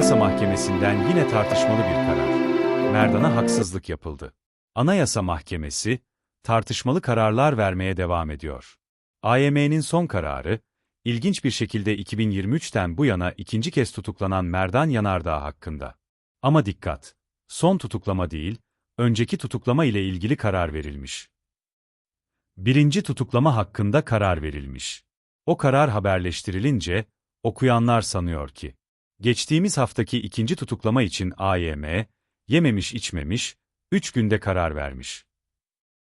Anayasa Mahkemesi'nden yine tartışmalı bir karar. Merdan'a haksızlık yapıldı. Anayasa Mahkemesi, tartışmalı kararlar vermeye devam ediyor. AYM'nin son kararı, ilginç bir şekilde 2023'ten bu yana ikinci kez tutuklanan Merdan Yanardağ hakkında. Ama dikkat! Son tutuklama değil, önceki tutuklama ile ilgili karar verilmiş. Birinci tutuklama hakkında karar verilmiş. O karar haberleştirilince, okuyanlar sanıyor ki, geçtiğimiz haftaki ikinci tutuklama için AYM, yememiş içmemiş, üç günde karar vermiş.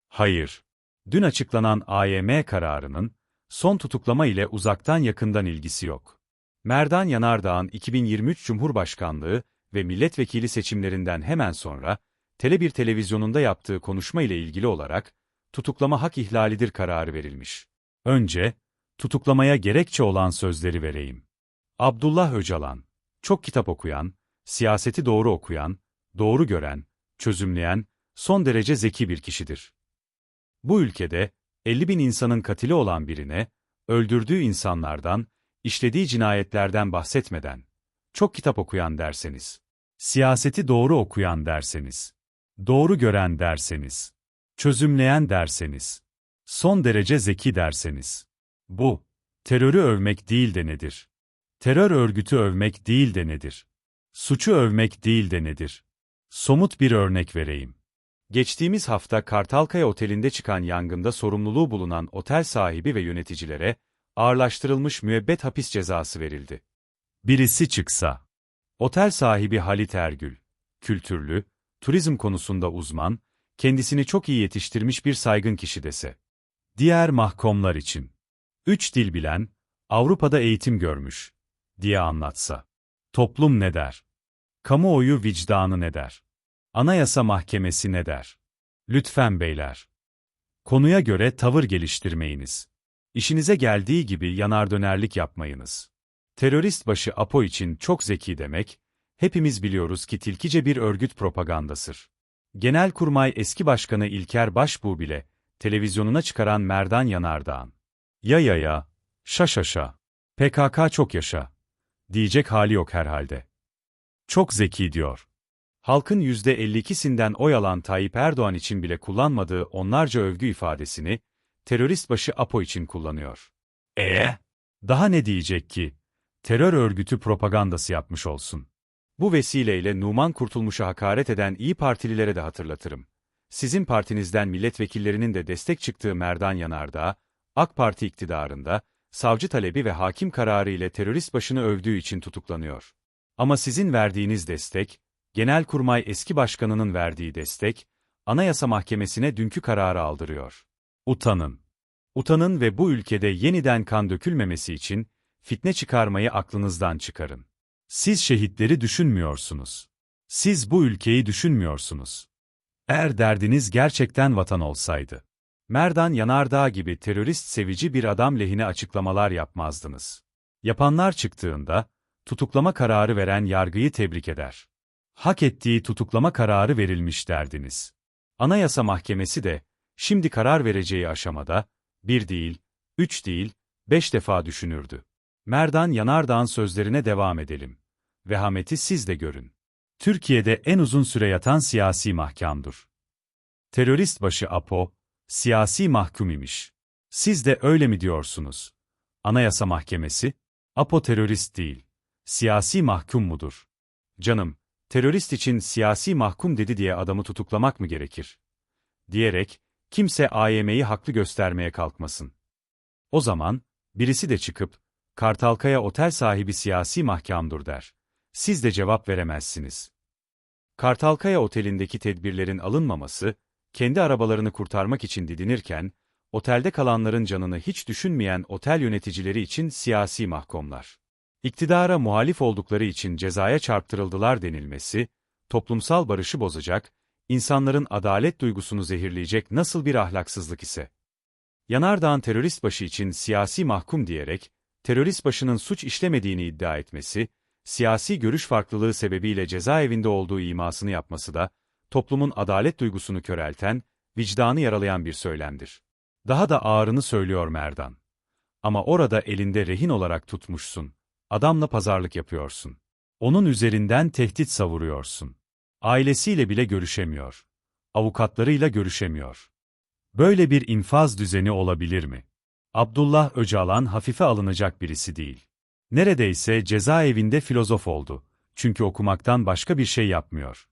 Hayır. Dün açıklanan AYM kararının, son tutuklama ile uzaktan yakından ilgisi yok. Merdan Yanardağ'ın 2023 Cumhurbaşkanlığı ve milletvekili seçimlerinden hemen sonra, Tele1 televizyonunda yaptığı konuşma ile ilgili olarak, tutuklama hak ihlalidir kararı verilmiş. Önce, tutuklamaya gerekçe olan sözleri vereyim. Abdullah Öcalan, çok kitap okuyan, siyaseti doğru okuyan, doğru gören, çözümleyen, son derece zeki bir kişidir. Bu ülkede, 50 bin insanın katili olan birine, öldürdüğü insanlardan, işlediği cinayetlerden bahsetmeden, çok kitap okuyan derseniz, siyaseti doğru okuyan derseniz, doğru gören derseniz, çözümleyen derseniz, son derece zeki derseniz, bu, terörü övmek değil de nedir? Terör örgütü övmek değil de nedir? Suçu övmek değil de nedir? Somut bir örnek vereyim. Geçtiğimiz hafta Kartalkaya Oteli'nde çıkan yangında sorumluluğu bulunan otel sahibi ve yöneticilere ağırlaştırılmış müebbet hapis cezası verildi. Birisi çıksa. Otel sahibi Halit Ergül, kültürlü, turizm konusunda uzman, kendisini çok iyi yetiştirmiş bir saygın kişi dese. Diğer mahkumlar için. Üç dil bilen, Avrupa'da eğitim görmüş, diye anlatsa. Toplum ne der? Kamuoyu vicdanı ne der? Anayasa Mahkemesi ne der? Lütfen beyler. Konuya göre tavır geliştirmeyiniz. İşinize geldiği gibi yanar dönerlik yapmayınız. Terörist başı Apo için çok zeki demek, hepimiz biliyoruz ki tilkice bir örgüt propagandasıdır. Genelkurmay eski başkanı İlker Başbuğ bile, televizyonuna çıkaran Merdan Yanardağ'ın. Ya ya ya, şa şa şa, PKK çok yaşa, diyecek hali yok herhalde. Çok zeki diyor. Halkın %52'sinden oy alan Tayyip Erdoğan için bile kullanmadığı onlarca övgü ifadesini, terörist başı Apo için kullanıyor. Ee? Daha ne diyecek ki? Terör örgütü propagandası yapmış olsun. Bu vesileyle Numan Kurtulmuş'a hakaret eden İyi Partililere de hatırlatırım. Sizin partinizden milletvekillerinin de destek çıktığı Merdan Yanardağ, AK Parti iktidarında, savcı talebi ve hakim kararı ile terörist başını övdüğü için tutuklanıyor. Ama sizin verdiğiniz destek, Genelkurmay eski başkanının verdiği destek, Anayasa Mahkemesi'ne dünkü kararı aldırıyor. Utanın. Utanın ve bu ülkede yeniden kan dökülmemesi için, fitne çıkarmayı aklınızdan çıkarın. Siz şehitleri düşünmüyorsunuz. Siz bu ülkeyi düşünmüyorsunuz. Eğer derdiniz gerçekten vatan olsaydı, Merdan Yanardağ gibi terörist sevici bir adam lehine açıklamalar yapmazdınız. Yapanlar çıktığında, tutuklama kararı veren yargıyı tebrik eder. Hak ettiği tutuklama kararı verilmiş derdiniz. Anayasa Mahkemesi de, şimdi karar vereceği aşamada, bir değil, üç değil, beş defa düşünürdü. Merdan Yanardağ'ın sözlerine devam edelim. Vehameti siz de görün. Türkiye'de en uzun süre yatan siyasi mahkamdır. Terörist başı Apo, siyasi mahkum imiş. Siz de öyle mi diyorsunuz? Anayasa Mahkemesi, Apo terörist değil, siyasi mahkum mudur? Canım, terörist için siyasi mahkum dedi diye adamı tutuklamak mı gerekir? Diyerek, kimse AYM'yi haklı göstermeye kalkmasın. O zaman, birisi de çıkıp, Kartalkaya otel sahibi siyasi mahkamdır der. Siz de cevap veremezsiniz. Kartalkaya otelindeki tedbirlerin alınmaması, kendi arabalarını kurtarmak için didinirken, otelde kalanların canını hiç düşünmeyen otel yöneticileri için siyasi mahkumlar. İktidara muhalif oldukları için cezaya çarptırıldılar denilmesi, toplumsal barışı bozacak, insanların adalet duygusunu zehirleyecek nasıl bir ahlaksızlık ise. Yanardağ'ın terörist başı için siyasi mahkum diyerek, terörist başının suç işlemediğini iddia etmesi, siyasi görüş farklılığı sebebiyle cezaevinde olduğu imasını yapması da, toplumun adalet duygusunu körelten, vicdanı yaralayan bir söylemdir. Daha da ağırını söylüyor Merdan. Ama orada elinde rehin olarak tutmuşsun. Adamla pazarlık yapıyorsun. Onun üzerinden tehdit savuruyorsun. Ailesiyle bile görüşemiyor. Avukatlarıyla görüşemiyor. Böyle bir infaz düzeni olabilir mi? Abdullah Öcalan hafife alınacak birisi değil. Neredeyse cezaevinde filozof oldu. Çünkü okumaktan başka bir şey yapmıyor.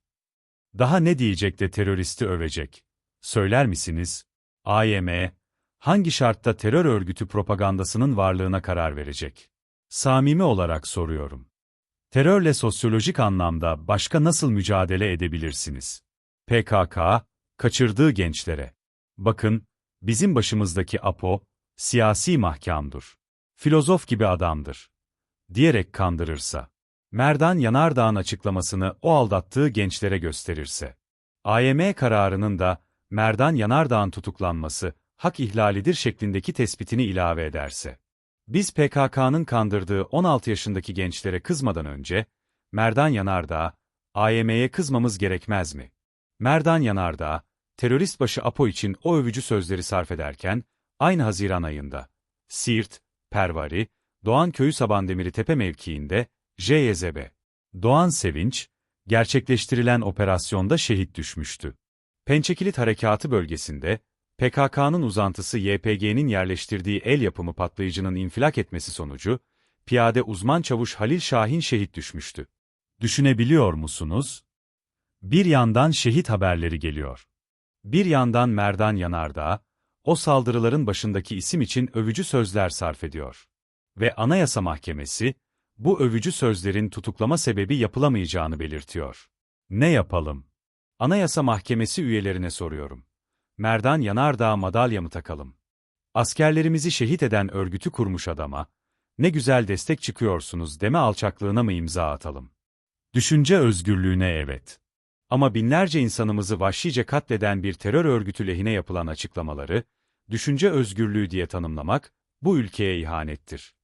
Daha ne diyecek de teröristi övecek? Söyler misiniz? AYM, hangi şartta terör örgütü propagandasının varlığına karar verecek? Samimi olarak soruyorum. Terörle sosyolojik anlamda başka nasıl mücadele edebilirsiniz? PKK, kaçırdığı gençlere. Bakın, bizim başımızdaki APO, siyasi mahkamdır. Filozof gibi adamdır. Diyerek kandırırsa. Merdan Yanardağ'ın açıklamasını o aldattığı gençlere gösterirse. AYM kararının da Merdan Yanardağ'ın tutuklanması hak ihlalidir şeklindeki tespitini ilave ederse. Biz PKK'nın kandırdığı 16 yaşındaki gençlere kızmadan önce, Merdan Yanardağ, AYM'ye kızmamız gerekmez mi? Merdan Yanardağ, terörist başı Apo için o övücü sözleri sarf ederken, aynı Haziran ayında, Siirt, Pervari, Doğan Köyü Sabandemiri Tepe mevkiinde, JYZB, Doğan Sevinç, gerçekleştirilen operasyonda şehit düşmüştü. Pençekilit Harekatı bölgesinde, PKK'nın uzantısı YPG'nin yerleştirdiği el yapımı patlayıcının infilak etmesi sonucu, piyade uzman çavuş Halil Şahin şehit düşmüştü. Düşünebiliyor musunuz? Bir yandan şehit haberleri geliyor. Bir yandan Merdan Yanardağ, o saldırıların başındaki isim için övücü sözler sarf ediyor. Ve Anayasa Mahkemesi, bu övücü sözlerin tutuklama sebebi yapılamayacağını belirtiyor. Ne yapalım? Anayasa Mahkemesi üyelerine soruyorum. Merdan Yanardağ madalya mı takalım? Askerlerimizi şehit eden örgütü kurmuş adama, ne güzel destek çıkıyorsunuz deme alçaklığına mı imza atalım? Düşünce özgürlüğüne evet. Ama binlerce insanımızı vahşice katleden bir terör örgütü lehine yapılan açıklamaları, düşünce özgürlüğü diye tanımlamak, bu ülkeye ihanettir.